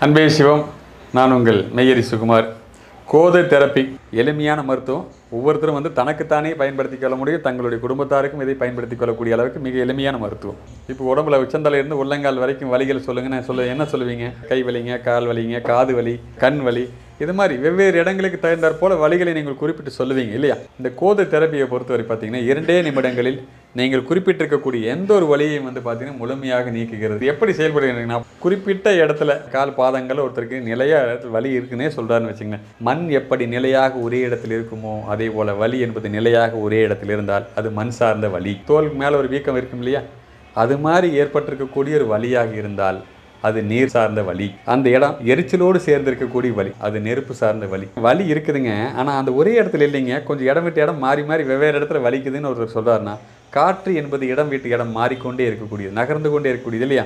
அன்பே சிவம் நான் உங்கள் மெய்யரி சுகுமார். கோதை தெரப்பி. எளிமையான மருத்துவம். ஒவ்வொருத்தரும் வந்து தனக்குத்தானே பயன்படுத்திக் கொள்ள முடியும். தங்களுடைய குடும்பத்தாருக்கும் இதை பயன்படுத்திக் கொள்ளக்கூடிய அளவுக்கு மிக எளிமையான மருத்துவம். இப்போ உடம்புல உச்சந்தலையிலிருந்து உள்ளங்கால் வரைக்கும் வலிகள் சொல்லுங்க நான் சொல்ல என்ன சொல்லுவீங்க? கை வலிங்க கால் வலிங்க காது வலி கண் வலி இது மாதிரி வெவ்வேறு இடங்களுக்கு தகுந்தாற் போல வழிகளை நீங்கள் குறிப்பிட்டு சொல்லுவீங்க இல்லையா? இந்த கோதை தெரப்பியை பொறுத்தவரை பார்த்தீங்கன்னா இரண்டே நிமிடங்களில் நீங்கள் குறிப்பிட்டிருக்கக்கூடிய எந்த ஒரு வழியையும் வந்து பார்த்தீங்கன்னா முழுமையாக நீக்குகிறது. எப்படி செயல்படுகிறீங்கன்னா குறிப்பிட்ட இடத்துல கால் பாதங்கள் ஒருத்தருக்கு நிலையாக இடத்துல வலி இருக்குன்னே சொல்கிறாருன்னு வச்சுங்க மண் எப்படி நிலையாக ஒரே இடத்தில் இருக்குமோ அதே போல் வலி என்பது நிலையாக ஒரே இடத்தில் இருந்தால் அது மண் சார்ந்த வலி. தோலுக்கு மேலே ஒரு வீக்கம் இருக்கும் இல்லையா? அது மாதிரி ஏற்பட்டிருக்கக்கூடிய ஒரு வலியாக இருந்தால் அது நீர் சார்ந்த வலி. அந்த இடம் எரிச்சலோடு சேர்ந்திருக்கக்கூடிய வலி. அது நெருப்பு சார்ந்த வலி. வலி இருக்குதுங்க. ஆனால் அந்த ஒரே இடத்துல இல்லைங்க. கொஞ்சம் இடம் விட்டு இடம் மாறி மாறி வெவ்வேறு இடத்துல வலிக்குதுன்னு ஒருத்தர் சொல்கிறாருன்னா காற்று என்பது இடம் விட்டு இடம் மாறிக்கொண்டே இருக்கக்கூடியது நகர்ந்து கொண்டே இருக்கக்கூடியது இல்லையா?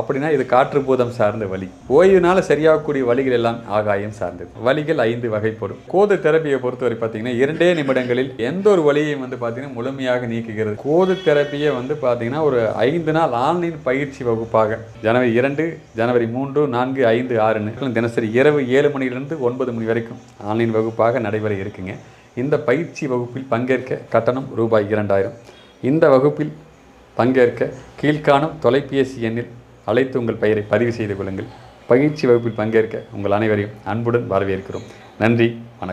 அப்படின்னா இது காற்று பூதம் சார்ந்த வலி. ஓய்வுனால சரியாகக்கூடிய வழிகள் எல்லாம் ஆகாயம் சார்ந்தது. வலிகள் ஐந்து வகைப்படும். கோது தெரப்பியை பொறுத்தவரை பார்த்தீங்கன்னா இரண்டே நிமிடங்களில் எந்த ஒரு வழியையும் வந்து பார்த்தீங்கன்னா முழுமையாக நீக்குகிறது. கோது தெரப்பியை வந்து பார்த்தீங்கன்னா ஒரு ஐந்து நாள் ஆன்லைன் பயிற்சி வகுப்பாக ஜனவரி இரண்டு ஜனவரி மூன்று நான்கு ஐந்து ஆறுன்னு தினசரி இரவு ஏழு மணியிலிருந்து ஒன்பது மணி வரைக்கும் ஆன்லைன் வகுப்பாக நடைபெற இருக்குங்க. இந்த பயிற்சி வகுப்பில் பங்கேற்க கட்டணம் ரூபாய் இரண்டாயிரம். இந்த வகுப்பில் பங்கேற்க கீழ்காணும் தொலைபேசி எண்ணில் அழைத்து உங்கள் பெயரை பதிவு செய்து கொள்ளுங்கள். பயிற்சி வகுப்பில் பங்கேற்க உங்கள் அனைவரையும் அன்புடன் வரவேற்கிறோம். நன்றி வணக்கம்.